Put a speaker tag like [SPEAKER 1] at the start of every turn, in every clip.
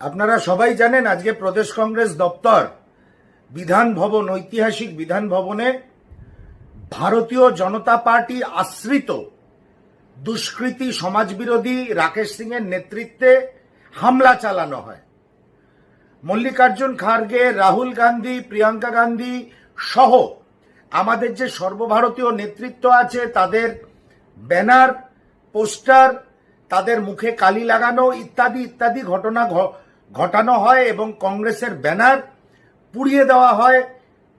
[SPEAKER 1] আপনারা সবাই জানেন আজকে প্রদেশ কংগ্রেস দপ্তর বিধান ভবন, ঐতিহাসিক বিধান ভবনে ভারতীয় জনতা পার্টি আশ্রিত দুষ্কৃতী সমাজবিরোধী রাকেশ সিং এর নেতৃত্বে হামলা চালানো হয়। মল্লিকার্জুন খার্গে, রাহুল গান্ধী, প্রিয়াঙ্কা গান্ধী সহ আমাদের যে সর্বভারতীয় নেতৃত্ব আছে, তাদের ব্যানার, পোস্টার, তাদের মুখে কালি লাগানো ইত্যাদি ইত্যাদি ঘটনা ঘটানো হয় এবং কংগ্রেসের ব্যানার পুড়িয়ে দেওয়া হয়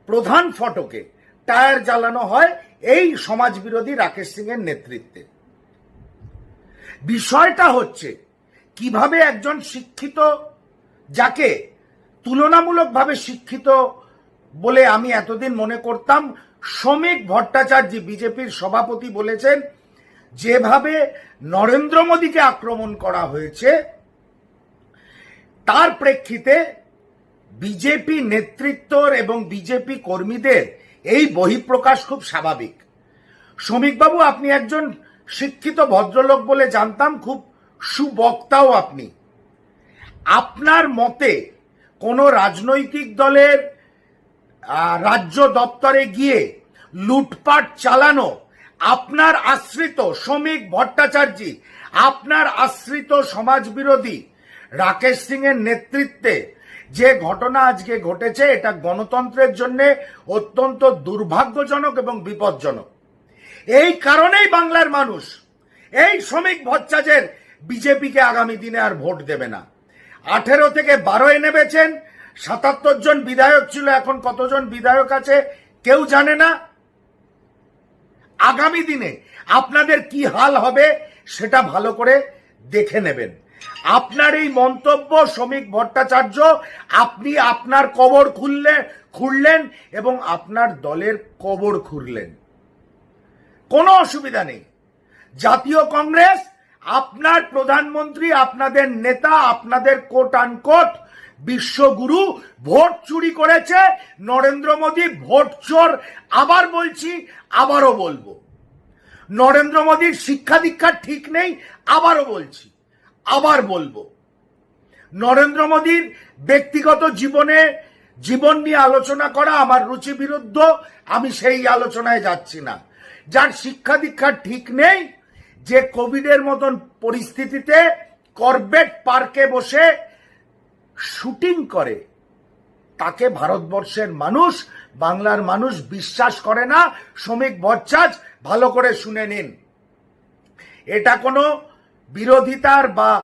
[SPEAKER 1] প্রধান ফটকে। টায়ার জ্বালানো হয় এই সমাজবিরোধী রাকেশ সিং এর নেতৃত্বে। বিষয়টা হচ্ছে, কীভাবে একজন শিক্ষিত, যাকে তুলনামূলকভাবে শিক্ষিত বলে আমি এতদিন মনে করতাম, শ্রমিক ভট্টাচার্য বিজেপির সভাপতি বলেছেন, যেভাবে নরেন্দ্র মোদীকে আক্রমণ করা হয়েছে তার প্রেক্ষিতে বিজেপি নেতৃত্বর এবং বিজেপি কর্মীদের এই বহিঃপ্রকাশ খুব স্বাভাবিক। শ্রমিকবাবু, আপনি একজন শিক্ষিত ভদ্রলোক বলে জানতাম, খুব সুবক্তাও আপনি। আপনার মতে কোন রাজনৈতিক দলের রাজ্য দপ্তরে গিয়ে লুটপাট চালানো, আপনার আশ্রিত শ্রমিক ভট্টাচার্য, আপনার আশ্রিত সমাজবিরোধী রাকেশ সিং এর নেতৃত্বে যে ঘটনা আজকে ঘটেছে, এটা গণতন্ত্রের জন্য অত্যন্ত দুর্ভাগ্যজনক এবং বিপজ্জনক। এই কারণেই বাংলার মানুষ, এই শ্রমিক ভট্টাচার্যের বিজেপিকে আগামী দিনে আর ভোট দেবে না। আঠেরো থেকে বারোয় নেমেছেন, সাতাত্তর জন বিধায়ক ছিল, এখন কতজন বিধায়ক আছে কেউ জানে না। আগামী দিনে আপনাদের কি হাল হবে, সেটা ভালো করে দেখে নেবেন। আপনার এই মন্তব্য, শ্রমিক ভট্টাচার্য, আপনি আপনার কবর খুললে, খুললেন এবং আপনার দলের কবর খুললেন। কোনো অসুবিধা নেই। জাতীয় কংগ্রেস, আপনার প্রধানমন্ত্রী, আপনাদের নেতা, আপনাদের কোট আনকোট বিশ্বগুরু ভোট চুরি করেছে, নরেন্দ্র মোদী ভোট চোর, আবার বলছি, আবারও বলব। নরেন্দ্র মোদীর শিক্ষা দীক্ষা ঠিক নেই, আবারও বলছি। আবার বলব, নরেন্দ্র মোদীর ব্যক্তিগত জীবনে জীবন নিয়ে আলোচনা করা আমার রুচি বিরুদ্ধ, আমি সেই আলোচনায় যাচ্ছি না। যার শিক্ষা দীক্ষা ঠিক নেই, যে কোভিডের মতন পরিস্থিতিতে করবেট পার্কে বসে শুটিং করে, তাকে ভারতবর্ষের মানুষ, বাংলার মানুষ বিশ্বাস করে না। শ্রমিক ভট্টাচ ভালো করে শুনে নিন। এটা কোনো বিরোধিতার বা